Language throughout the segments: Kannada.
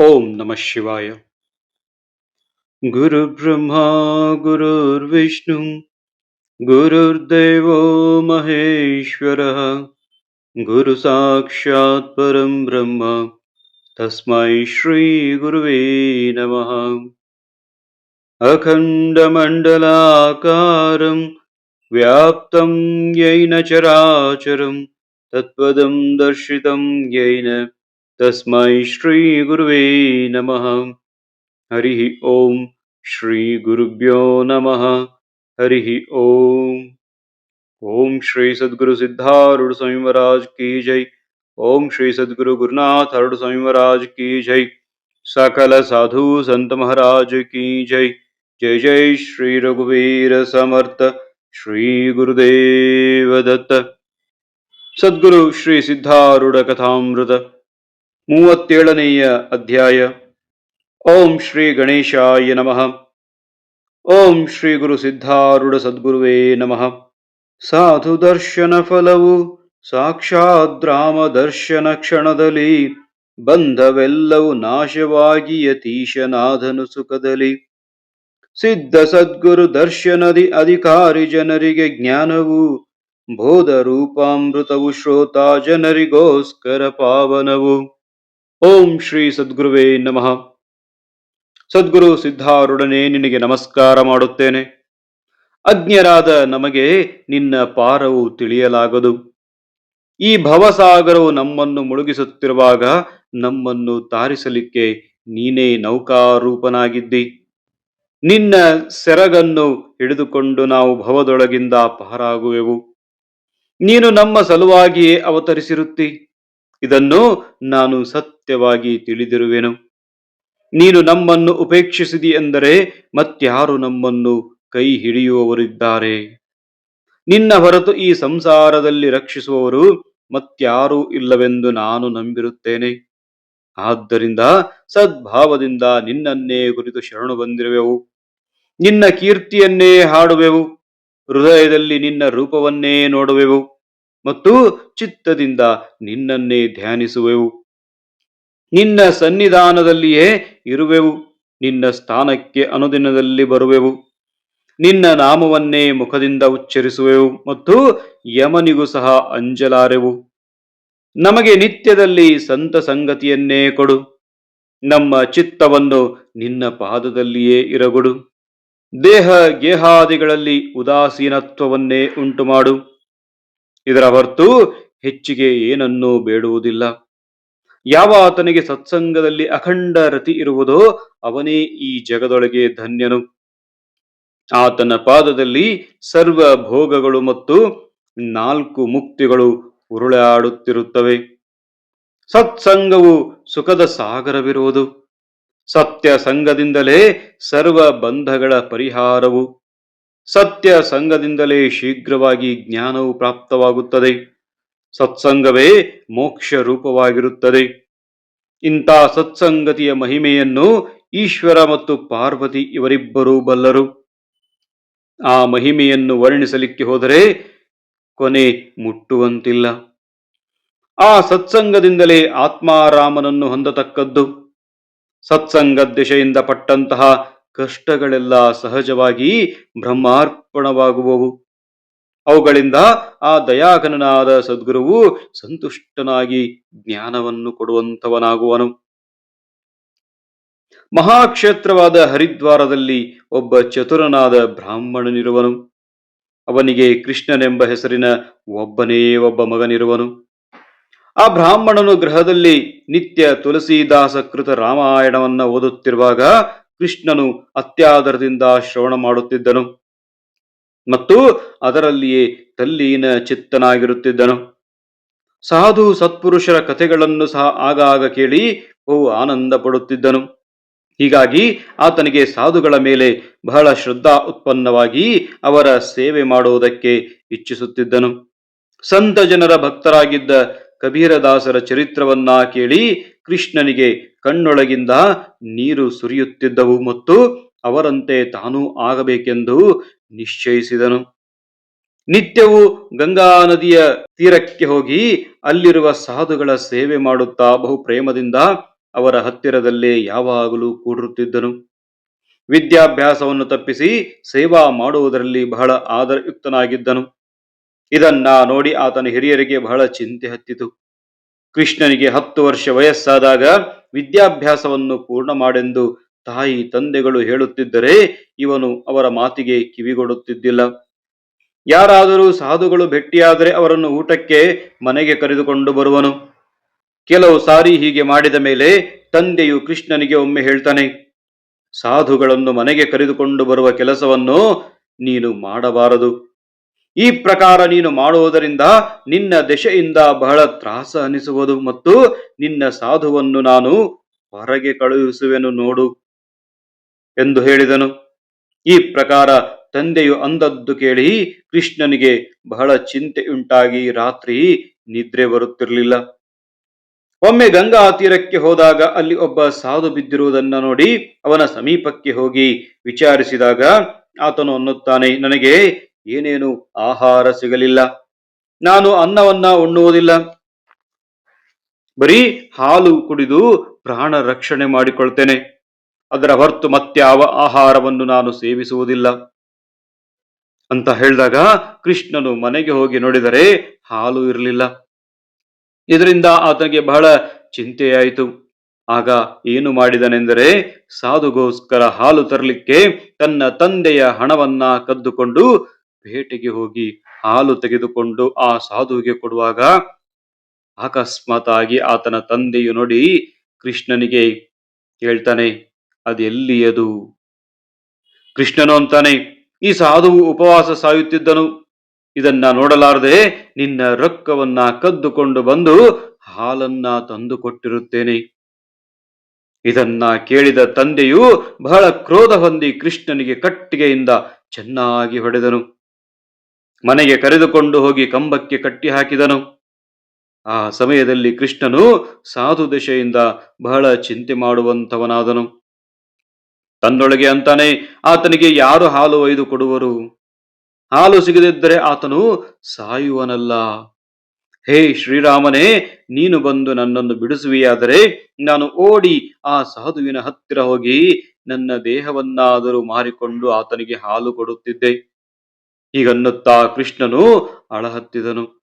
ॐ नमः शिवाय। गुरुब्रह्मा गुरुर्विष्णु गुरुर्देवो महेश्वरः गुरुसाक्षात् परं ब्रह्म तस्मै श्रीगुरुवे नमः। अखण्डमण्डलाकारं व्याप्तं येन चराचरं तत्पदं दर्शितं येन ದರ್ಶಿತಂ ಯೈನ ತಸ್ಮೈ ಶ್ರೀ ಗುರುವೇ ನಮಃ ಹರಿ ಓಂ ಶ್ರೀ ಗುರುಭ್ಯೋ ನಮಃ ಹರಿ ಓಂ ಓಂ ಶ್ರೀ ಸದ್ಗುರು ಸಿದ್ಧಾರೂಢ ಸ್ವಾಮಿ ಮಹಾರಾಜ್ ಕಿ ಜೈ ಓಂ ಶ್ರೀ ಸದ್ಗುರು ಗುರುನಾಥ ಅರುಣ ಸ್ವಾಮಿ ಮಹಾರಾಜ್ ಕಿ ಜೈ ಸಕಲ ಸಾಧು ಸಂತ ಮಹಾರಾಜ್ ಕಿ ಜೈ ಜೈ ಜೈ ಶ್ರೀ ರಘುವೀರ ಸಮರ್ಥ ಶ್ರೀ ಗುರುದೇವ ದತ್ತ ಸದ್ಗುರು ಶ್ರೀ ಸಿದ್ಧಾರೂಢ ಕಥಾಮೃತ ಮೂವತ್ತೇಳನೆಯ ಅಧ್ಯಾಯ. ಓಂ ಶ್ರೀ ಗಣೇಶಾಯ ನಮಃ. ಓಂ ಶ್ರೀ ಗುರು ಸಿದ್ಧಾರೂಢ ಸದ್ಗುರುವೇ ನಮಃ. ಸಾಧು ದರ್ಶನ ಫಲವು, ಸಾಕ್ಷಾತ್ ರಾಮ ದರ್ಶನ ಕ್ಷಣದಲ್ಲಿ, ಬಂಧವೆಲ್ಲವೂ ನಾಶವಾಗಿ ಯತೀಶನಾಥನು ಸುಖದಲ್ಲಿ. ಸಿದ್ಧ ಸದ್ಗುರು ದರ್ಶನದಿ ಅಧಿಕಾರಿ ಜನರಿಗೆ ಜ್ಞಾನವು ಬೋಧ ರೂಪಾಮೃತವು ಶ್ರೋತ ಜನರಿಗೋಸ್ಕರ ಪಾವನವು. ಓಂ ಶ್ರೀ ಸದ್ಗುರುವೇ ನಮಃ. ಸದ್ಗುರು ಸಿದ್ಧಾರುಡನೆ ನಿನಗೆ ನಮಸ್ಕಾರ ಮಾಡುತ್ತೇನೆ. ಅಜ್ಞರಾದ ನಮಗೆ ನಿನ್ನ ಪಾರವು ತಿಳಿಯಲಾಗದು. ಈ ಭವಸಾಗರವು ನಮ್ಮನ್ನು ಮುಳುಗಿಸುತ್ತಿರುವಾಗ ನಮ್ಮನ್ನು ತಾರಿಸಲಿಕ್ಕೆ ನೀನೇ ನೌಕಾರೂಪನಾಗಿದ್ದಿ. ನಿನ್ನ ಸೆರಗನ್ನು ಹಿಡಿದುಕೊಂಡು ನಾವು ಭವದೊಳಗಿಂದ ಪಾರಾಗುವೆವು. ನೀನು ನಮ್ಮ ಸಲುವಾಗಿಯೇ ಅವತರಿಸಿರುತ್ತಿ. ಇದನ್ನು ನಾನು ಸತ್ಯವಾಗಿ ತಿಳಿದಿರುವೆನು. ನೀನು ನಮ್ಮನ್ನು ಉಪೇಕ್ಷಿಸಿದಿ ಎಂದರೆ ಮತ್ಯಾರು ನಮ್ಮನ್ನು ಕೈ ಹಿಡಿಯುವವರಿದ್ದಾರೆ ನಿನ್ನ ಹೊರತು ಈ ಸಂಸಾರದಲ್ಲಿ ರಕ್ಷಿಸುವವರು ಮತ್ಯಾರೂ ಇಲ್ಲವೆಂದು ನಾನು ನಂಬಿರುತ್ತೇನೆ. ಆದ್ದರಿಂದ ಸದ್ಭಾವದಿಂದ ನಿನ್ನನ್ನೇ ಕುರಿತು ಶರಣು ಬಂದಿರುವೆವು. ನಿನ್ನ ಕೀರ್ತಿಯನ್ನೇ ಹಾಡುವೆವು. ಹೃದಯದಲ್ಲಿ ನಿನ್ನ ರೂಪವನ್ನೇ ನೋಡುವೆವು. ಮತ್ತು ಚಿತ್ತದಿಂದ ನಿನ್ನನ್ನೇ ಧ್ಯಾನಿಸುವೆವು. ನಿನ್ನ ಸನ್ನಿಧಾನದಲ್ಲಿಯೇ ಇರುವೆವು. ನಿನ್ನ ಸ್ಥಾನಕ್ಕೆ ಅನುದಿನದಲ್ಲಿ ಬರುವೆವು. ನಿನ್ನ ನಾಮವನ್ನೇ ಮುಖದಿಂದ ಉಚ್ಚರಿಸುವೆವು ಮತ್ತು ಯಮನಿಗೂ ಸಹ ಅಂಜಲಾರೆವು. ನಮಗೆ ನಿತ್ಯದಲ್ಲಿ ಸಂತ ಸಂಗತಿಯನ್ನೇ ಕೊಡು. ನಮ್ಮ ಚಿತ್ತವನ್ನು ನಿನ್ನ ಪಾದದಲ್ಲಿಯೇ ಇರಗೊಡು. ದೇಹ ಗೇಹಾದಿಗಳಲ್ಲಿ ಉದಾಸೀನತ್ವವನ್ನೇ ಉಂಟು ಮಾಡು ಇದರ ಹೊರತು ಹೆಚ್ಚಿಗೆ ಏನನ್ನೂ ಬೇಡುವುದಿಲ್ಲ. ಯಾವ ಆತನಿಗೆ ಸತ್ಸಂಗದಲ್ಲಿ ಅಖಂಡ ರತಿ ಇರುವುದೋ ಅವನೇ ಈ ಜಗದೊಳಗೆ ಧನ್ಯನು. ಆತನ ಪಾದದಲ್ಲಿ ಸರ್ವ ಭೋಗಗಳು ಮತ್ತು ನಾಲ್ಕು ಮುಕ್ತಿಗಳು ಉರುಳಾಡುತ್ತಿರುತ್ತವೆ. ಸತ್ಸಂಗವು ಸುಖದ ಸಾಗರವಿರುವುದು. ಸತ್ಯ ಸಂಘದಿಂದಲೇ ಸರ್ವ ಬಂಧಗಳ ಪರಿಹಾರವು. ಸತ್ಯ ಸಂಘದಿಂದಲೇ ಶೀಘ್ರವಾಗಿ ಜ್ಞಾನವು ಪ್ರಾಪ್ತವಾಗುತ್ತದೆ. ಸತ್ಸಂಗವೇ ಮೋಕ್ಷ ರೂಪವಾಗಿರುತ್ತದೆ ಇಂಥ ಸತ್ಸಂಗತಿಯ ಮಹಿಮೆಯನ್ನು ಈಶ್ವರ ಮತ್ತು ಪಾರ್ವತಿ ಇವರಿಬ್ಬರೂ ಬಲ್ಲರು. ಆ ಮಹಿಮೆಯನ್ನು ವರ್ಣಿಸಲಿಕ್ಕೆ ಹೋದರೆ ಕೊನೆ ಮುಟ್ಟುವಂತಿಲ್ಲ. ಆ ಸತ್ಸಂಗದಿಂದಲೇ ಆತ್ಮಾರಾಮನನ್ನು ಹೊಂದತಕ್ಕದ್ದು. ಸತ್ಸಂಗ ದಿಶೆಯಿಂದ ಪಟ್ಟಂತಹ ಕಷ್ಟಗಳೆಲ್ಲ ಸಹಜವಾಗಿ ಬ್ರಹ್ಮಾರ್ಪಣವಾಗುವವು. ಅವುಗಳಿಂದ ಆ ದಯಾಘನನಾದ ಸದ್ಗುರುವು ಸಂತುಷ್ಟನಾಗಿ ಜ್ಞಾನವನ್ನು ಕೊಡುವಂಥವನಾಗುವನು. ಮಹಾಕ್ಷೇತ್ರವಾದ ಹರಿದ್ವಾರದಲ್ಲಿ ಒಬ್ಬ ಚತುರನಾದ ಬ್ರಾಹ್ಮಣನಿರುವನು. ಅವನಿಗೆ ಕೃಷ್ಣನೆಂಬ ಹೆಸರಿನ ಒಬ್ಬನೇ ಒಬ್ಬ ಮಗನಿರುವನು. ಆ ಬ್ರಾಹ್ಮಣನು ಗೃಹದಲ್ಲಿ ನಿತ್ಯ ತುಳಸಿದಾಸ ಕೃತ ರಾಮಾಯಣವನ್ನ ಓದುತ್ತಿರುವಾಗ ಕೃಷ್ಣನು ಅತ್ಯಾದರದಿಂದ ಶ್ರವಣ ಮಾಡುತ್ತಿದ್ದನು ಮತ್ತು ಅದರಲ್ಲಿಯೇ ತಲ್ಲೀನ ಚಿತ್ತನಾಗಿರುತ್ತಿದ್ದನು. ಸಾಧು ಸತ್ಪುರುಷರ ಕಥೆಗಳನ್ನು ಸಹ ಆಗಾಗ ಕೇಳಿ ಬಹು ಆನಂದ ಪಡುತ್ತಿದ್ದನು. ಹೀಗಾಗಿ ಆತನಿಗೆ ಸಾಧುಗಳ ಮೇಲೆ ಬಹಳ ಶ್ರದ್ಧಾ ಉತ್ಪನ್ನವಾಗಿ ಅವರ ಸೇವೆ ಮಾಡುವುದಕ್ಕೆ ಇಚ್ಛಿಸುತ್ತಿದ್ದನು. ಸಂತ ಜನರ ಭಕ್ತರಾಗಿದ್ದ ಕಬೀರದಾಸರ ಚರಿತ್ರವನ್ನ ಕೇಳಿ ಕೃಷ್ಣನಿಗೆ ಕಣ್ಣೊಳಗಿಂದ ನೀರು ಸುರಿಯುತ್ತಿದ್ದವು ಮತ್ತು ಅವರಂತೆ ತಾನೂ ಆಗಬೇಕೆಂದು ನಿಶ್ಚಯಿಸಿದನು. ನಿತ್ಯವೂ ಗಂಗಾ ನದಿಯ ತೀರಕ್ಕೆ ಹೋಗಿ ಅಲ್ಲಿರುವ ಸಾಧುಗಳ ಸೇವೆ ಮಾಡುತ್ತಾ ಬಹು ಪ್ರೇಮದಿಂದ ಅವರ ಹತ್ತಿರದಲ್ಲೇ ಯಾವಾಗಲೂ ಕೂಡಿರುತ್ತಿದ್ದನು. ವಿದ್ಯಾಭ್ಯಾಸವನ್ನು ತಪ್ಪಿಸಿ ಸೇವಾ ಮಾಡುವುದರಲ್ಲಿ ಬಹಳ ಆದರಯುಕ್ತನಾಗಿದ್ದನು. ಇದನ್ನ ನೋಡಿ ಆತನ ಹಿರಿಯರಿಗೆ ಬಹಳ ಚಿಂತೆ ಹತ್ತಿತು. ಕೃಷ್ಣನಿಗೆ ಹತ್ತು ವರ್ಷ ವಯಸ್ಸಾದಾಗ ವಿದ್ಯಾಭ್ಯಾಸವನ್ನು ಪೂರ್ಣ ಮಾಡೆಂದು ತಾಯಿ ತಂದೆಗಳು ಹೇಳುತ್ತಿದ್ದರೆ ಇವನು ಅವರ ಮಾತಿಗೆ ಕಿವಿಗೊಡುತ್ತಿದ್ದಿಲ್ಲ. ಯಾರಾದರೂ ಸಾಧುಗಳು ಭೆಟ್ಟಿಯಾದರೆ ಅವರನ್ನು ಊಟಕ್ಕೆ ಮನೆಗೆ ಕರೆದುಕೊಂಡು ಬರುವನು. ಕೆಲವು ಸಾರಿ ಹೀಗೆ ಮಾಡಿದ ಮೇಲೆ ತಂದೆಯು ಕೃಷ್ಣನಿಗೆ ಒಮ್ಮೆ ಹೇಳ್ತಾನೆ, ಸಾಧುಗಳನ್ನು ಮನೆಗೆ ಕರೆದುಕೊಂಡು ಬರುವ ಕೆಲಸವನ್ನು ನೀನು ಮಾಡಬಾರದು. ಈ ಪ್ರಕಾರ ನೀನು ಮಾಡುವುದರಿಂದ ನಿನ್ನ ದೆಶೆಯಿಂದ ಬಹಳ ತ್ರಾಸ ಅನಿಸುವುದು ಮತ್ತು ನಿನ್ನ ಸಾಧುವನ್ನು ನಾನು ಹೊರಗೆ ಕಳುಹಿಸುವೆನು ನೋಡು ಎಂದು ಹೇಳಿದನು. ಈ ಪ್ರಕಾರ ತಂದೆಯು ಅಂದದ್ದು ಕೇಳಿ ಕೃಷ್ಣನಿಗೆ ಬಹಳ ಚಿಂತೆಯುಂಟಾಗಿ ರಾತ್ರಿ ನಿದ್ರೆ ಬರುತ್ತಿರಲಿಲ್ಲ. ಒಮ್ಮೆ ಗಂಗಾ ತೀರಕ್ಕೆ ಹೋದಾಗ ಅಲ್ಲಿ ಒಬ್ಬ ಸಾಧು ಬಿದ್ದಿರುವುದನ್ನು ನೋಡಿ ಅವನ ಸಮೀಪಕ್ಕೆ ಹೋಗಿ ವಿಚಾರಿಸಿದಾಗ ಆತನು ಅನ್ನುತ್ತಾನೆ, ನನಗೆ ಏನೇನು ಆಹಾರ ಸಿಗಲಿಲ್ಲ. ನಾನು ಅನ್ನವನ್ನ ಉಣ್ಣುವುದಿಲ್ಲ. ಬರೀ ಹಾಲು ಕುಡಿದು ಪ್ರಾಣ ರಕ್ಷಣೆ ಮಾಡಿಕೊಳ್ತೇನೆ. ಅದರ ಹೊರತು ಮತ್ಯಾವ ಆಹಾರವನ್ನು ನಾನು ಸೇವಿಸುವುದಿಲ್ಲ. ಅಂತ ಹೇಳಿದಾಗ ಕೃಷ್ಣನು ಮನೆಗೆ ಹೋಗಿ ನೋಡಿದರೆ ಹಾಲು ಇರಲಿಲ್ಲ. ಇದರಿಂದ ಆತನಿಗೆ ಬಹಳ ಚಿಂತೆಯಾಯಿತು. ಆಗ ಏನು ಮಾಡಿದನೆಂದರೆ ಸಾಧುಗೋಸ್ಕರ ಹಾಲು ತರಲಿಕ್ಕೆ ತನ್ನ ತಂದೆಯ ಹಣವನ್ನ ಕದ್ದುಕೊಂಡು ಬೇಟೆಗೆ ಹೋಗಿ ಹಾಲು ತೆಗೆದುಕೊಂಡು ಆ ಸಾಧುವಿಗೆ ಕೊಡುವಾಗ ಅಕಸ್ಮಾತ್ ಆಗಿ ಆತನ ತಂದೆಯು ನೋಡಿ ಕೃಷ್ಣನಿಗೆ ಹೇಳ್ತಾನೆ, ಅದೆಲ್ಲಿ ಅದು? ಕೃಷ್ಣನು ಅಂತಾನೆ, ಈ ಸಾಧುವು ಉಪವಾಸ ಸಾಯುತ್ತಿದ್ದನು. ಇದನ್ನ ನೋಡಲಾರದೆ ನಿನ್ನ ರೊಕ್ಕವನ್ನ ಕದ್ದುಕೊಂಡು ಬಂದು ಹಾಲನ್ನ ತಂದು ಕೊಟ್ಟಿರುತ್ತೇನೆ. ಇದನ್ನ ಕೇಳಿದ ತಂದೆಯು ಬಹಳ ಕ್ರೋಧ ಹೊಂದಿ ಕೃಷ್ಣನಿಗೆ ಕಟ್ಟಿಗೆಯಿಂದ ಚೆನ್ನಾಗಿ ಹೊಡೆದನು. ಮನೆಗೆ ಕರೆದುಕೊಂಡು ಹೋಗಿ ಕಂಬಕ್ಕೆ ಕಟ್ಟಿ ಹಾಕಿದನು ಆ ಸಮಯದಲ್ಲಿ ಕೃಷ್ಣನು ಸಾಧು ದಶೆಯಿಂದ ಬಹಳ ಚಿಂತೆ ಮಾಡುವಂತವನಾದನು ತನ್ನೊಳಗೆ ಅಂತಾನೆ, ಆತನಿಗೆ ಯಾರು ಹಾಲು ಒಯ್ದು ಕೊಡುವರು? ಹಾಲು ಸಿಗದಿದ್ದರೆ ಆತನು ಸಾಯುವನಲ್ಲ. ಹೇ ಶ್ರೀರಾಮನೇ, ನೀನು ಬಂದು ನನ್ನನ್ನು ಬಿಡಿಸುವಿಯಾದರೆ ನಾನು ಓಡಿ ಆ ಸಾಧುವಿನ ಹತ್ತಿರ ಹೋಗಿ ನನ್ನ ದೇಹವನ್ನಾದರೂ ಮಾರಿಕೊಂಡು ಆತನಿಗೆ ಹಾಲು ಕೊಡುತ್ತಿದ್ದೆ. ಹೀಗನ್ನುತ್ತಾ ಕೃಷ್ಣನು ಅಳಹತ್ತಿದನು.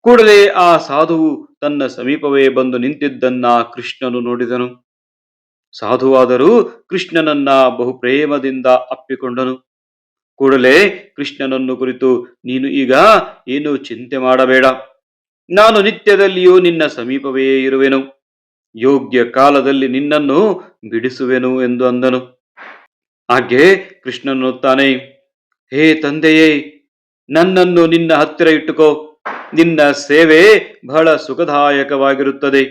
ಕೂಡಲೇ ಆ ಸಾಧುವು ತನ್ನ ಸಮೀಪವೇ ಬಂದು ನಿಂತಿದ್ದನ್ನ ಕೃಷ್ಣನು ನೋಡಿದನು. ಸಾಧುವಾದರೂ ಕೃಷ್ಣನನ್ನ ಬಹು ಪ್ರೇಮದಿಂದ ಅಪ್ಪಿಕೊಂಡನು. ಕೂಡಲೇ ಕೃಷ್ಣನನ್ನು ಕುರಿತು, ನೀನು ಈಗ ಏನು ಚಿಂತೆ ಮಾಡಬೇಡ. ನಾನು ನಿತ್ಯದಲ್ಲಿಯೂ ನಿನ್ನ ಸಮೀಪವೇ ಇರುವೆನು. ಯೋಗ್ಯ ಕಾಲದಲ್ಲಿ ನಿನ್ನನ್ನು ಬಿಡಿಸುವೆನು ಎಂದು ಅಂದನು. ಹಾಗೆ ಕೃಷ್ಣನು ತಾನೇ ಹೇ ತಂದೆಯೇ, ನನ್ನನ್ನು ನಿನ್ನ ಹತ್ತಿರ ಇಟ್ಟುಕೋ. ನಿನ್ನ ಸೇವೆ ಬಹಳ ಸುಖದಾಯಕವಾಗಿರುತ್ತದೆ.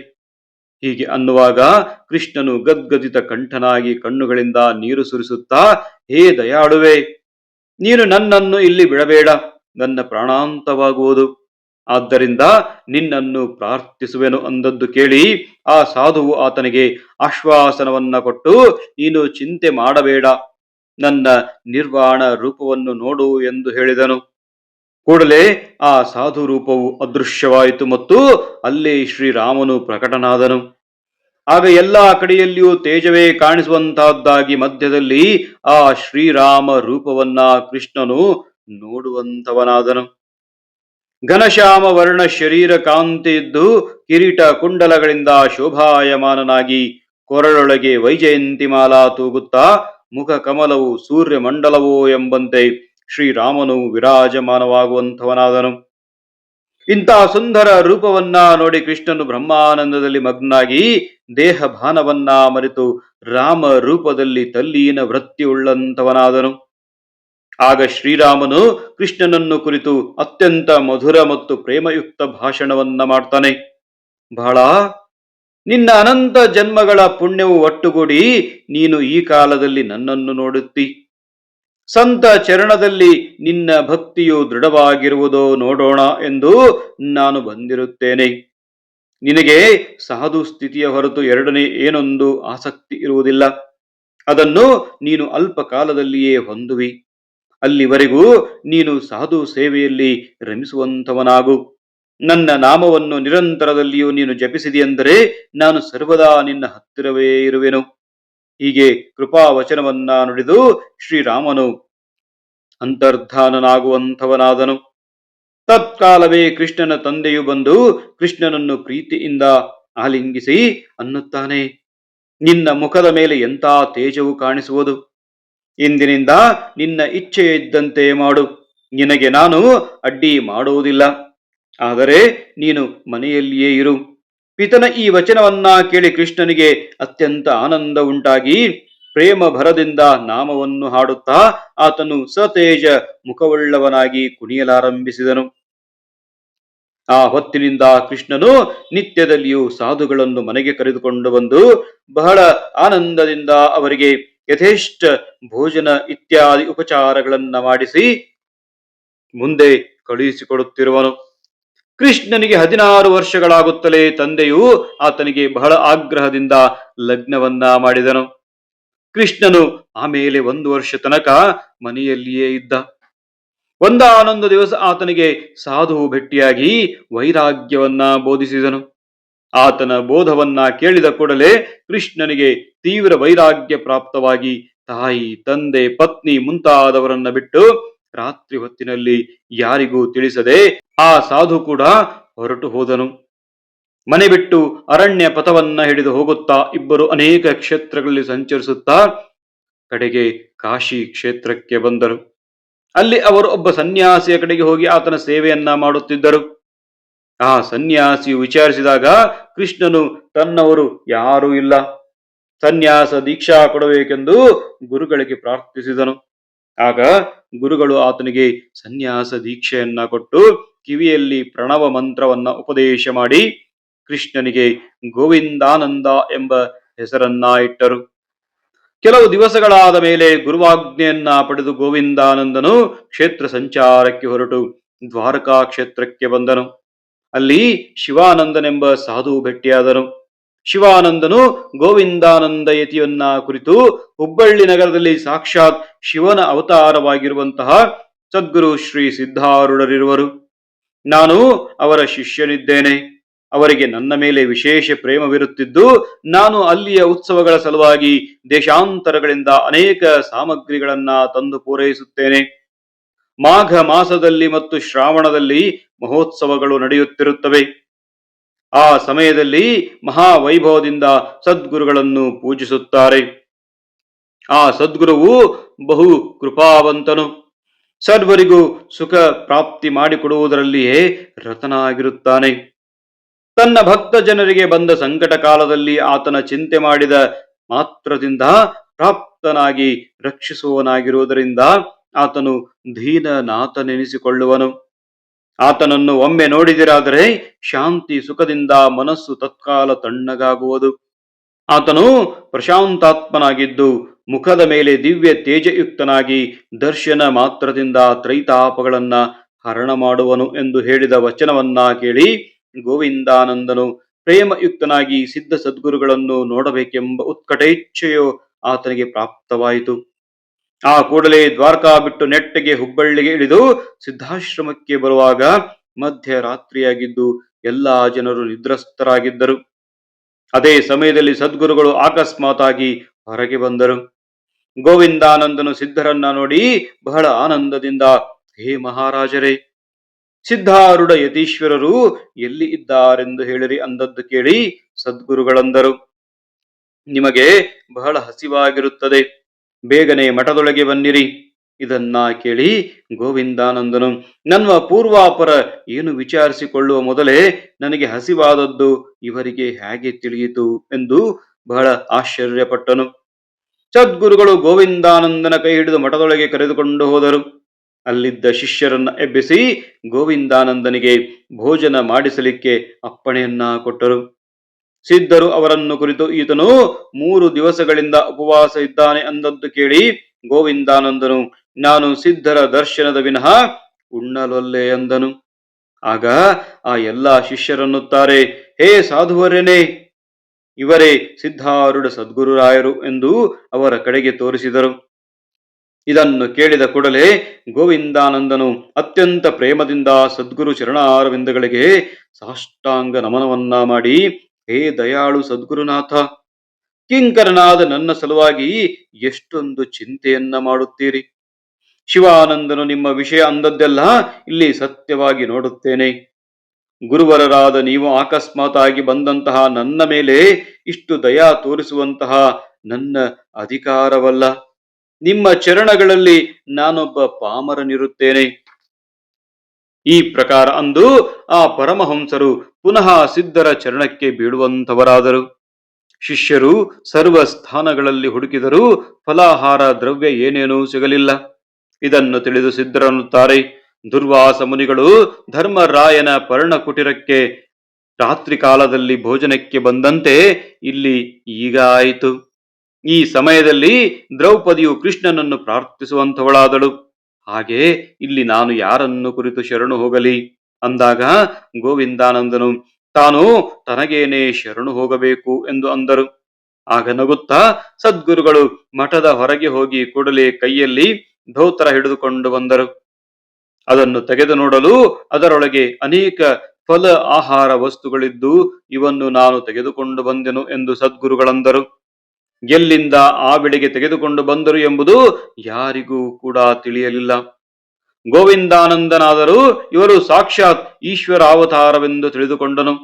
ಹೀಗೆ ಅನ್ನುವಾಗ ಕೃಷ್ಣನು ಗದ್ಗದಿತ ಕಂಠನಾಗಿ ಕಣ್ಣುಗಳಿಂದ ನೀರು ಸುರಿಸುತ್ತಾ, ಹೇ ದಯಾಳುವೆ, ನೀನು ನನ್ನನ್ನು ಇಲ್ಲಿ ಬಿಡಬೇಡ. ನನ್ನ ಪ್ರಾಣಾಂತವಾಗುವುದು. ಆದ್ದರಿಂದ ನಿನ್ನನ್ನು ಪ್ರಾರ್ಥಿಸುವೆನು ಅಂದದ್ದು ಕೇಳಿ ಆ ಸಾಧುವು ಆತನಿಗೆ ಆಶ್ವಾಸನವನ್ನ ಕೊಟ್ಟು, ನೀನು ಚಿಂತೆ ಮಾಡಬೇಡ. ನನ್ನ ನಿರ್ವಾಣ ರೂಪವನ್ನು ನೋಡು ಎಂದು ಹೇಳಿದನು. ಕೂಡಲೇ ಆ ಸಾಧು ರೂಪವು ಅದೃಶ್ಯವಾಯಿತು ಮತ್ತು ಅಲ್ಲಿ ಶ್ರೀರಾಮನು ಪ್ರಕಟನಾದನು. ಆಗ ಎಲ್ಲಾ ಕಡೆಯಲ್ಲಿಯೂ ತೇಜವೇ ಕಾಣಿಸುವಂತಹದ್ದಾಗಿ ಮಧ್ಯದಲ್ಲಿ ಆ ಶ್ರೀರಾಮ ರೂಪವನ್ನ ಕೃಷ್ಣನು ನೋಡುವಂತವನಾದನು. ಘನಶ್ಯಾಮ ವರ್ಣ ಶರೀರ ಕಾಂತಿಯಿದ್ದು ಕಿರೀಟ ಕುಂಡಲಗಳಿಂದ ಶೋಭಾಯಮಾನನಾಗಿ ಕೊರಳೊಳಗೆ ವೈಜಯಂತಿಮಾಲಾ ತೂಗುತ್ತಾ ಮುಖ ಕಮಲವು ಸೂರ್ಯ ಮಂಡಲವೋ ಎಂಬಂತೆ ಶ್ರೀರಾಮನು ವಿರಾಜಮಾನವಾಗುವಂಥವನಾದನು. ಇಂತಹ ಸುಂದರ ರೂಪವನ್ನ ನೋಡಿ ಕೃಷ್ಣನು ಬ್ರಹ್ಮಾನಂದದಲ್ಲಿ ಮಗ್ನಾಗಿ ದೇಹ ಭಾನವನ್ನ ಮರೆತು ರಾಮ ರೂಪದಲ್ಲಿ ತಲ್ಲೀನ ವೃತ್ತಿ ಉಳ್ಳಂತವನಾದನು ಆಗ ಶ್ರೀರಾಮನು ಕೃಷ್ಣನನ್ನು ಕುರಿತು ಅತ್ಯಂತ ಮಧುರ ಮತ್ತು ಪ್ರೇಮಯುಕ್ತ ಭಾಷಣವನ್ನ ಮಾಡ್ತಾನೆ. ಬಹಳ ನಿನ್ನ ಅನಂತ ಜನ್ಮಗಳ ಪುಣ್ಯವು ಒಟ್ಟುಗೂಡಿ ನೀನು ಈ ಕಾಲದಲ್ಲಿ ನನ್ನನ್ನು ನೋಡುತ್ತಿ. ಸಂತ ಚರಣದಲ್ಲಿ ನಿನ್ನ ಭಕ್ತಿಯು ದೃಢವಾಗಿರುವುದೋ ನೋಡೋಣ ಎಂದು ನಾನು ಬಂದಿರುತ್ತೇನೆ. ನಿನಗೆ ಸಾಧು ಸ್ಥಿತಿಯ ಹೊರತು ಎರಡನೇ ಏನೊಂದು ಆಸಕ್ತಿ ಇರುವುದಿಲ್ಲ. ಅದನ್ನು ನೀನು ಅಲ್ಪ ಕಾಲದಲ್ಲಿಯೇ ಹೊಂದುವಿ. ಅಲ್ಲಿವರೆಗೂ ನೀನು ಸಾಧು ಸೇವೆಯಲ್ಲಿ ರಮಿಸುವಂತವನಾಗು ನನ್ನ ನಾಮವನ್ನು ನಿರಂತರದಲ್ಲಿಯೂ ನೀನು ಜಪಿಸಿದೆಯೆಂದರೆ ನಾನು ಸರ್ವದಾ ನಿನ್ನ ಹತ್ತಿರವೇ ಇರುವೆನು. ಹೀಗೆ ಕೃಪಾವಚನವನ್ನ ನುಡಿದು ಶ್ರೀರಾಮನು ಅಂತರ್ಧಾನನಾಗುವಂಥವನಾದನು. ತತ್ಕಾಲವೇ ಕೃಷ್ಣನ ತಂದೆಯು ಬಂದು ಕೃಷ್ಣನನ್ನು ಪ್ರೀತಿಯಿಂದ ಆಲಿಂಗಿಸಿ ಅನ್ನುತ್ತಾನೆ. ನಿನ್ನ ಮುಖದ ಮೇಲೆ ಎಂಥ ತೇಜವು ಕಾಣಿಸುವುದು? ಇಂದಿನಿಂದ ನಿನ್ನ ಇಚ್ಛೆ ಇದ್ದಂತೆ ಮಾಡು. ನಿನಗೆ ನಾನು ಅಡ್ಡಿ ಮಾಡುವುದಿಲ್ಲ. ಆದರೆ ನೀನು ಮನೆಯಲ್ಲಿಯೇ ಇರು. ಪಿತನ ಈ ವಚನವನ್ನ ಕೇಳಿ ಕೃಷ್ಣನಿಗೆ ಅತ್ಯಂತ ಆನಂದ ಉಂಟಾಗಿ ಪ್ರೇಮ ಭರದಿಂದ ನಾಮವನ್ನು ಹಾಡುತ್ತಾ ಆತನು ಸತೇಜ ಮುಖವುಳ್ಳವನಾಗಿ ಕುಣಿಯಲಾರಂಭಿಸಿದನು. ಆ ಹೊತ್ತಿನಿಂದ ಕೃಷ್ಣನು ನಿತ್ಯದಲ್ಲಿಯೂ ಸಾಧುಗಳನ್ನು ಮನೆಗೆ ಕರೆದುಕೊಂಡು ಬಂದು ಬಹಳ ಆನಂದದಿಂದ ಅವರಿಗೆ ಯಥೇಷ್ಟ ಭೋಜನ ಇತ್ಯಾದಿ ಉಪಚಾರಗಳನ್ನ ಮಾಡಿಸಿ ಮುಂದೆ ಕಳುಹಿಸಿಕೊಡುತ್ತಿರುವನು. ಕೃಷ್ಣನಿಗೆ ಹದಿನಾರು ವರ್ಷಗಳಾಗುತ್ತಲೇ ತಂದೆಯು ಆತನಿಗೆ ಬಹಳ ಆಗ್ರಹದಿಂದ ಲಗ್ನವನ್ನ ಮಾಡಿದನು. ಕೃಷ್ಣನು ಆಮೇಲೆ ಒಂದು ವರ್ಷ ತನಕ ಮನೆಯಲ್ಲಿಯೇ ಇದ್ದ. ಒಂದಾನೊಂದು ದಿವಸ ಆತನಿಗೆ ಸಾಧು ಭೆಟ್ಟಿಯಾಗಿ ವೈರಾಗ್ಯವನ್ನ ಬೋಧಿಸಿದನು. ಆತನ ಬೋಧವನ್ನ ಕೇಳಿದ ಕೂಡಲೇ ಕೃಷ್ಣನಿಗೆ ತೀವ್ರ ವೈರಾಗ್ಯ ಪ್ರಾಪ್ತವಾಗಿ ತಾಯಿ, ತಂದೆ, ಪತ್ನಿ ಮುಂತಾದವರನ್ನ ಬಿಟ್ಟು ರಾತ್ರಿ ಹೊತ್ತಿನಲ್ಲಿ ಯಾರಿಗೂ ತಿಳಿಸದೆ ಆ ಸಾಧು ಕೂಡ ಹೊರಟು ಹೋದನು. ಮನೆ ಬಿಟ್ಟು ಅರಣ್ಯ ಪಥವನ್ನ ಹಿಡಿದು ಹೋಗುತ್ತಾ ಇಬ್ಬರು ಅನೇಕ ಕ್ಷೇತ್ರಗಳಲ್ಲಿ ಸಂಚರಿಸುತ್ತಾ ಕಡೆಗೆ ಕಾಶಿ ಕ್ಷೇತ್ರಕ್ಕೆ ಬಂದರು. ಅಲ್ಲಿ ಅವರು ಒಬ್ಬ ಸನ್ಯಾಸಿಯ ಕಡೆಗೆ ಹೋಗಿ ಆತನ ಸೇವೆಯನ್ನ ಮಾಡುತ್ತಿದ್ದರು. ಆ ಸನ್ಯಾಸಿಯು ವಿಚಾರಿಸಿದಾಗ ಕೃಷ್ಣನು, ತನ್ನವರು ಯಾರೂ ಇಲ್ಲ. ಸನ್ಯಾಸ ದೀಕ್ಷಾ ಕೊಡಬೇಕೆಂದು ಗುರುಗಳಿಗೆ ಪ್ರಾರ್ಥಿಸಿದನು. ಆಗ ಗುರುಗಳು ಆತನಿಗೆ ಸನ್ಯಾಸ ದೀಕ್ಷೆಯನ್ನ ಕೊಟ್ಟು ಕಿವಿಯಲ್ಲಿ ಪ್ರಣವ ಮಂತ್ರವನ್ನ ಉಪದೇಶ ಮಾಡಿ ಕೃಷ್ಣನಿಗೆ ಗೋವಿಂದಾನಂದ ಎಂಬ ಹೆಸರನ್ನ ಇಟ್ಟರು. ಕೆಲವು ದಿವಸಗಳಾದ ಮೇಲೆ ಗುರುವಾಜ್ಞೆಯನ್ನ ಪಡೆದು ಗೋವಿಂದಾನಂದನು ಕ್ಷೇತ್ರ ಸಂಚಾರಕ್ಕೆ ಹೊರಟು ದ್ವಾರಕಾ ಕ್ಷೇತ್ರಕ್ಕೆ ಬಂದನು. ಅಲ್ಲಿ ಶಿವಾನಂದನೆಂಬ ಸಾಧು ಭೇಟಿಯಾದನು. ಶಿವಾನಂದನು ಗೋವಿಂದಾನಂದ ಯತಿಯನ್ನ ಕುರಿತು ಹುಬ್ಬಳ್ಳಿ ನಗರದಲ್ಲಿ ಸಾಕ್ಷಾತ್ ಶಿವನ ಅವತಾರವಾಗಿರುವಂತಹ ಸದ್ಗುರು ಶ್ರೀ ಸಿದ್ಧಾರೂಢರಿರುವರು. ನಾನು ಅವರ ಶಿಷ್ಯನಿದ್ದೇನೆ. ಅವರಿಗೆ ನನ್ನ ಮೇಲೆ ವಿಶೇಷ ಪ್ರೇಮವಿರುತ್ತಿದ್ದು, ನಾನು ಅಲ್ಲಿಯ ಉತ್ಸವಗಳ ಸಲುವಾಗಿ ದೇಶಾಂತರಗಳಿಂದ ಅನೇಕ ಸಾಮಗ್ರಿಗಳನ್ನ ತಂದು ಪೂರೈಸುತ್ತೇನೆ. ಮಾಘ ಮಾಸದಲ್ಲಿ ಮತ್ತು ಶ್ರಾವಣದಲ್ಲಿ ಮಹೋತ್ಸವಗಳು ನಡೆಯುತ್ತಿರುತ್ತವೆ. ಆ ಸಮಯದಲ್ಲಿ ಮಹಾವೈಭವದಿಂದ ಸದ್ಗುರುಗಳನ್ನು ಪೂಜಿಸುತ್ತಾರೆ. ಆ ಸದ್ಗುರುವು ಬಹು ಕೃಪಾವಂತನು. ಸರ್ವರಿಗೂ ಸುಖ ಪ್ರಾಪ್ತಿ ಮಾಡಿಕೊಡುವುದರಲ್ಲಿಯೇ ರತನಾಗಿರುತ್ತಾನೆ. ತನ್ನ ಭಕ್ತ ಜನರಿಗೆ ಬಂದ ಸಂಕಟ ಕಾಲದಲ್ಲಿ ಆತನ ಚಿಂತೆ ಮಾಡಿದ ಮಾತ್ರದಿಂದ ಪ್ರಾಪ್ತನಾಗಿ ರಕ್ಷಿಸುವವನಾಗಿರುವುದರಿಂದ ಆತನು ದೀನನಾಥನೆನಿಸಿಕೊಳ್ಳುವನು. ಆತನನ್ನು ಒಮ್ಮೆ ನೋಡಿದಿರಾದರೆ ಶಾಂತಿ ಸುಖದಿಂದ ಮನಸ್ಸು ತತ್ಕಾಲ ತಣ್ಣಗಾಗುವುದು. ಆತನು ಪ್ರಶಾಂತಾತ್ಮನಾಗಿದ್ದು ಮುಖದ ಮೇಲೆ ದಿವ್ಯ ತೇಜಯುಕ್ತನಾಗಿ ದರ್ಶನ ಮಾತ್ರದಿಂದ ತ್ರೈತಾಪಗಳನ್ನ ಹರಣ ಮಾಡುವನು ಎಂದು ಹೇಳಿದ ವಚನವನ್ನ ಕೇಳಿ ಗೋವಿಂದಾನಂದನು ಪ್ರೇಮಯುಕ್ತನಾಗಿ ಸಿದ್ಧ ಸದ್ಗುರುಗಳನ್ನು ನೋಡಬೇಕೆಂಬ ಉತ್ಕಟೇಚ್ಛೆಯು ಆತನಿಗೆ ಪ್ರಾಪ್ತವಾಯಿತು. ಆ ಕೂಡಲೇ ದ್ವಾರಕಾ ಬಿಟ್ಟು ನೆಟ್ಟಗೆ ಹುಬ್ಬಳ್ಳಿಗೆ ಇಳಿದು ಸಿದ್ಧಾಶ್ರಮಕ್ಕೆ ಬರುವಾಗ ಮಧ್ಯರಾತ್ರಿಯಾಗಿದ್ದು ಎಲ್ಲಾ ಜನರು ನಿದ್ರಸ್ತರಾಗಿದ್ದರು ಅದೇ ಸಮಯದಲ್ಲಿ ಸದ್ಗುರುಗಳು ಅಕಸ್ಮಾತಾಗಿ ಹೊರಗೆ ಬಂದರು. ಗೋವಿಂದಾನಂದನು ಸಿದ್ಧರನ್ನ ನೋಡಿ ಬಹಳ ಆನಂದದಿಂದ, ಹೇ ಮಹಾರಾಜರೇ, ಸಿದ್ಧಾರೂಢ ಯತೀಶ್ವರರು ಎಲ್ಲಿ ಇದ್ದಾರೆಂದು ಹೇಳಿರಿ ಅಂದದ್ದು ಕೇಳಿ ಸದ್ಗುರುಗಳಂದರು. ನಿಮಗೆ ಬಹಳ ಹಸಿವಾಗಿರುತ್ತದೆ. ಬೇಗನೆ ಮಠದೊಳಗೆ ಬನ್ನಿರಿ. ಇದನ್ನ ಕೇಳಿ ಗೋವಿಂದಾನಂದನು ನನ್ನ ಪೂರ್ವಾಪರ ಏನು ವಿಚಾರಿಸಿಕೊಳ್ಳುವ ಮೊದಲೇ ನನಗೆ ಹಸಿವಾದದ್ದು ಇವರಿಗೆ ಹೇಗೆ ತಿಳಿಯಿತು? ಎಂದು ಬಹಳ ಆಶ್ಚರ್ಯಪಟ್ಟನು. ಸದ್ಗುರುಗಳು ಗೋವಿಂದಾನಂದನ ಕೈ ಹಿಡಿದು ಮಠದೊಳಗೆ ಕರೆದುಕೊಂಡು ಹೋದರು. ಅಲ್ಲಿದ್ದ ಶಿಷ್ಯರನ್ನ ಎಬ್ಬಿಸಿ ಗೋವಿಂದಾನಂದನಿಗೆ ಭೋಜನ ಮಾಡಿಸಲಿಕ್ಕೆ ಅಪ್ಪಣೆಯನ್ನ ಕೊಟ್ಟರು. ಸಿದ್ಧರು ಅವರನ್ನು ಕುರಿತು ಈತನು ಮೂರು ದಿವಸಗಳಿಂದ ಉಪವಾಸ ಇದ್ದಾನೆ ಅಂದದ್ದು ಕೇಳಿ, ಗೋವಿಂದಾನಂದನು, ನಾನು ಸಿದ್ಧರ ದರ್ಶನದ ವಿನಃ ಉಣ್ಣಲೊಲ್ಲೆ ಅಂದನು. ಆಗ ಆ ಎಲ್ಲಾ ಶಿಷ್ಯರನ್ನುತ್ತಾರೆ, ಹೇ ಸಾಧುವರೇನೆ ಇವರೇ ಸಿದ್ಧಾರೂಢ ಸದ್ಗುರುರಾಯರು ಎಂದು ಅವರ ಕಡೆಗೆ ತೋರಿಸಿದರು. ಇದನ್ನು ಕೇಳಿದ ಕೂಡಲೇ ಗೋವಿಂದಾನಂದನು ಅತ್ಯಂತ ಪ್ರೇಮದಿಂದ ಸದ್ಗುರು ಚರಣಾರವಿಂದಗಳಿಗೆ ಸಾಷ್ಟಾಂಗ ನಮನವನ್ನ ಮಾಡಿ ಹೇ ದಯಾಳು ಸದ್ಗುರುನಾಥ, ಕಿಂಕರನಾದ ನನ್ನ ಸಲುವಾಗಿ ಎಷ್ಟೊಂದು ಚಿಂತೆಯನ್ನ ಮಾಡುತ್ತೀರಿ. ಶಿವಾನಂದನು ನಿಮ್ಮ ವಿಷಯ ಅಂದದ್ದೆಲ್ಲ ಇಲ್ಲಿ ಸತ್ಯವಾಗಿ ನೋಡುತ್ತೇನೆ. ಗುರುವರರಾದ ನೀವು ಅಕಸ್ಮಾತ್ ಆಗಿ ಬಂದಂತಹ ನನ್ನ ಮೇಲೆ ಇಷ್ಟು ದಯಾ ತೋರಿಸುವಂತಹ ನನ್ನ ಅಧಿಕಾರವಲ್ಲ. ನಿಮ್ಮ ಚರಣಗಳಲ್ಲಿ ನಾನೊಬ್ಬ ಪಾಮರನಿರುತ್ತೇನೆ. ಈ ಪ್ರಕಾರ ಅಂದು ಆ ಪರಮಹಂಸರು ಪುನಃ ಸಿದ್ಧರ ಚರಣಕ್ಕೆ ಬೀಳುವಂಥವರಾದರು. ಶಿಷ್ಯರು ಸರ್ವ ಸ್ಥಾನಗಳಲ್ಲಿ ಹುಡುಕಿದರೂ ಫಲಾಹಾರ ದ್ರವ್ಯ ಏನೇನೂ ಸಿಗಲಿಲ್ಲ. ಇದನ್ನು ತಿಳಿದು ಸಿದ್ಧರನ್ನುತ್ತಾರೆ. ದುರ್ವಾಸ ಮುನಿಗಳು ಧರ್ಮರಾಯನ ಪರ್ಣಕುಟಿರಕ್ಕೆ ರಾತ್ರಿ ಕಾಲದಲ್ಲಿ ಭೋಜನಕ್ಕೆ ಬಂದಂತೆ ಇಲ್ಲಿ ಈಗ ಆಯಿತು. ಈ ಸಮಯದಲ್ಲಿ ದ್ರೌಪದಿಯು ಕೃಷ್ಣನನ್ನು ಪ್ರಾರ್ಥಿಸುವಂಥವಳಾದಳು. ಹಾಗೆ ಇಲ್ಲಿ ನಾನು ಯಾರನ್ನು ಕುರಿತು ಶರಣು ಹೋಗಲಿ? ಅಂದಾಗ, ಗೋವಿಂದಾನಂದನು, ತಾನು ತನಗೇನೆ ಶರಣು ಹೋಗಬೇಕು ಎಂದು ಅಂದರು. ಆಗ ನಗುತ್ತಾ, ಸದ್ಗುರುಗಳು ಮಠದ ಹೊರಗೆ ಹೋಗಿ ಕೂಡಲೇ ಕೈಯಲ್ಲಿ ಧೋತರ ಹಿಡಿದುಕೊಂಡು ಬಂದರು. ಅದನ್ನು ತೆಗೆದು ನೋಡಲು ಅದರೊಳಗೆ ಅನೇಕ ಫಲ ಆಹಾರ ವಸ್ತುಗಳಿದ್ದು, ಇವನ್ನು ನಾನು ತೆಗೆದುಕೊಂಡು ಬಂದೆನು ಎಂದು ಸದ್ಗುರುಗಳಂದರು. ಎಲ್ಲಿಂದ ಆ ಬೆಳೆಗೆ ತೆಗೆದುಕೊಂಡು ಬಂದರು ಎಂಬುದು ಯಾರಿಗೂ ಕೂಡ ತಿಳಿಯಲಿಲ್ಲ. ಗೋವಿಂದಾನಂದನಾದರೂ ಇವರು ಸಾಕ್ಷಾತ್ ಈಶ್ವರ ಅವತಾರವೆಂದು ತಿಳಿದುಕೊಂಡನು.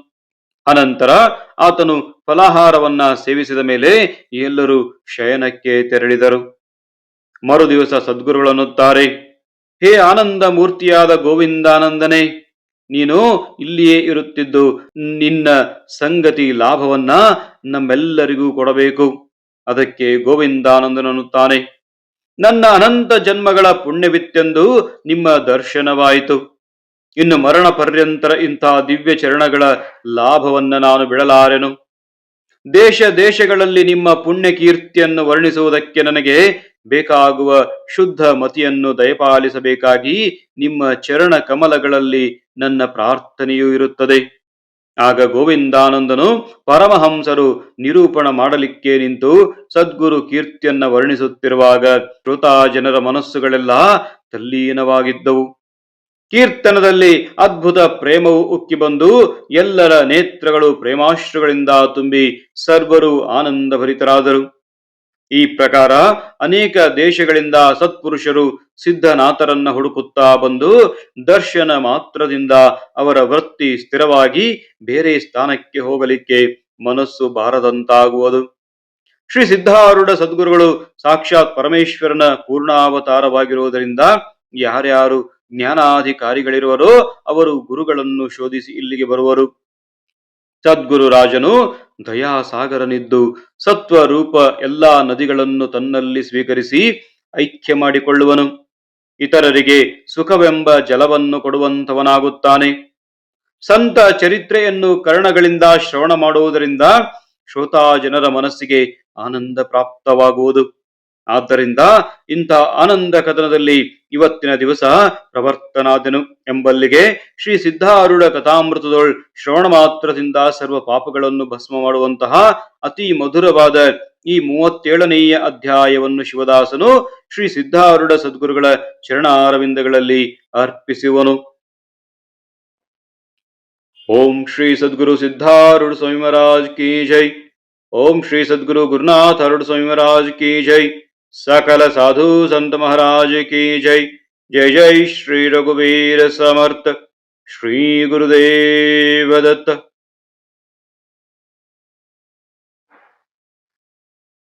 ಅನಂತರ ಆತನು ಫಲಾಹಾರವನ್ನ ಸೇವಿಸಿದ ಮೇಲೆ ಎಲ್ಲರೂ ಶಯನಕ್ಕೆ ತೆರಳಿದರು. ಮರುದಿವಸ ಸದ್ಗುರುಗಳನ್ನುತ್ತಾರೆ ಹೇ ಆನಂದ ಮೂರ್ತಿಯಾದ ಗೋವಿಂದಾನಂದನೇ, ನೀನು ಇಲ್ಲಿಯೇ ಇರುತ್ತಿದ್ದು ನಿನ್ನ ಸಂಗತಿ ಲಾಭವನ್ನ ನಮ್ಮೆಲ್ಲರಿಗೂ ಕೊಡಬೇಕು. ಅದಕ್ಕೆ ಗೋವಿಂದಾನಂದನನ್ನುತ್ತಾನೆ. ನನ್ನ ಅನಂತ ಜನ್ಮಗಳ ಪುಣ್ಯವಿತ್ತೆಂದು ನಿಮ್ಮ ದರ್ಶನವಾಯಿತು. ಇನ್ನು ಮರಣ ಪರ್ಯಂತರ ಇಂತಹ ದಿವ್ಯ ಚರಣಗಳ ಲಾಭವನ್ನ ನಾನು ಬಿಡಲಾರೆನು. ದೇಶ ದೇಶಗಳಲ್ಲಿ ನಿಮ್ಮ ಪುಣ್ಯ ಕೀರ್ತಿಯನ್ನು ವರ್ಣಿಸುವುದಕ್ಕೆ ನನಗೆ ಬೇಕಾಗುವ ಶುದ್ಧ ಮತಿಯನ್ನು ದಯಪಾಲಿಸಬೇಕಾಗಿ ನಿಮ್ಮ ಚರಣ ಕಮಲಗಳಲ್ಲಿ ನನ್ನ ಪ್ರಾರ್ಥನೆಯೂ ಇರುತ್ತದೆ. ಆಗ ಗೋವಿಂದಾನಂದನು ಪರಮಹಂಸರು ನಿರೂಪಣ ಮಾಡಲಿಕ್ಕೆ ನಿಂತು ಸದ್ಗುರು ಕೀರ್ತಿಯನ್ನ ವರ್ಣಿಸುತ್ತಿರುವಾಗ ಶ್ರೋತಾ ಜನರ ಮನಸ್ಸುಗಳೆಲ್ಲ ತಲ್ಲೀನವಾಗಿದ್ದವು. ಕೀರ್ತನದಲ್ಲಿ ಅದ್ಭುತ ಪ್ರೇಮವು ಉಕ್ಕಿ ಬಂದು ಎಲ್ಲರ ನೇತ್ರಗಳು ಪ್ರೇಮಾಶ್ರುಗಳಿಂದ ತುಂಬಿ ಸರ್ವರು ಆನಂದಭರಿತರಾದರು. ಈ ಪ್ರಕಾರ ಅನೇಕ ದೇಶಗಳಿಂದ ಸತ್ಪುರುಷರು ಸಿದ್ಧನಾಥರನ್ನ ಹುಡುಕುತ್ತಾ ಬಂದು ದರ್ಶನ ಮಾತ್ರದಿಂದ ಅವರ ವೃತ್ತಿ ಸ್ಥಿರವಾಗಿ ಬೇರೆ ಸ್ಥಾನಕ್ಕೆ ಹೋಗಲಿಕ್ಕೆ ಮನಸ್ಸು ಬಾರದಂತಾಗುವುದು. ಶ್ರೀ ಸಿದ್ಧಾರೂಢ ಸದ್ಗುರುಗಳು ಸಾಕ್ಷಾತ್ ಪರಮೇಶ್ವರನ ಪೂರ್ಣಾವತಾರವಾಗಿರುವುದರಿಂದ ಯಾರ್ಯಾರು ಜ್ಞಾನಾಧಿಕಾರಿಗಳಿರುವರೋ ಅವರು ಗುರುಗಳನ್ನು ಶೋಧಿಸಿ ಇಲ್ಲಿಗೆ ಬರುವರು. ಸದ್ಗುರು ರಾಜನು ದಯಾಸಾಗರನಿದ್ದು ಸತ್ವ ರೂಪ ಎಲ್ಲಾ ನದಿಗಳನ್ನು ತನ್ನಲ್ಲಿ ಸ್ವೀಕರಿಸಿ ಐಕ್ಯ ಮಾಡಿಕೊಳ್ಳುವನು. ಇತರರಿಗೆ ಸುಖವೆಂಬ ಜಲವನ್ನು ಕೊಡುವಂತವನಾಗುತ್ತಾನೆ ಸಂತ ಚರಿತ್ರೆಯನ್ನು ಕರ್ಣಗಳಿಂದ ಶ್ರವಣ ಮಾಡುವುದರಿಂದ ಶ್ರೋತಾ ಜನರ ಮನಸ್ಸಿಗೆ ಆನಂದ ಪ್ರಾಪ್ತವಾಗುವುದು. ಆದ್ದರಿಂದ ಇಂಥ ಆನಂದ ಕಥನದಲ್ಲಿ ಇವತ್ತಿನ ದಿವಸ ಪ್ರವರ್ತನಾದನು ಎಂಬಲ್ಲಿಗೆ ಶ್ರೀ ಸಿದ್ಧಾರೂಢ ಕಥಾಮೃತದೊಳ್ ಶ್ರವಣ ಮಾತ್ರದಿಂದ ಸರ್ವ ಪಾಪಗಳನ್ನು ಭಸ್ಮ ಮಾಡುವಂತಹ ಅತಿ ಮಧುರವಾದ ಈ ಮೂವತ್ತೇಳನೆಯ ಅಧ್ಯಾಯವನ್ನು ಶಿವದಾಸನು ಶ್ರೀ ಸಿದ್ಧಾರೂಢ ಸದ್ಗುರುಗಳ ಚರಣಾರವಿಂದಗಳಲ್ಲಿ ಅರ್ಪಿಸುವನು. ಓಂ ಶ್ರೀ ಸದ್ಗುರು ಸಿದ್ಧಾರೂಢ ಸ್ವಾಮಿ ಮಹಾರಾಜ್ ಕಿ ಜೈ. ಓಂ ಶ್ರೀ ಸದ್ಗುರು ಗುರುನಾಥ ಅರುಣ ಸ್ವಾಮಿ ಮಹಾರಾಜ್ ಕಿ ಜೈ. सकल साधु संत महाराज की जय जय जय श्री रघुवीर समर्थ श्री गुरुदेव दत्त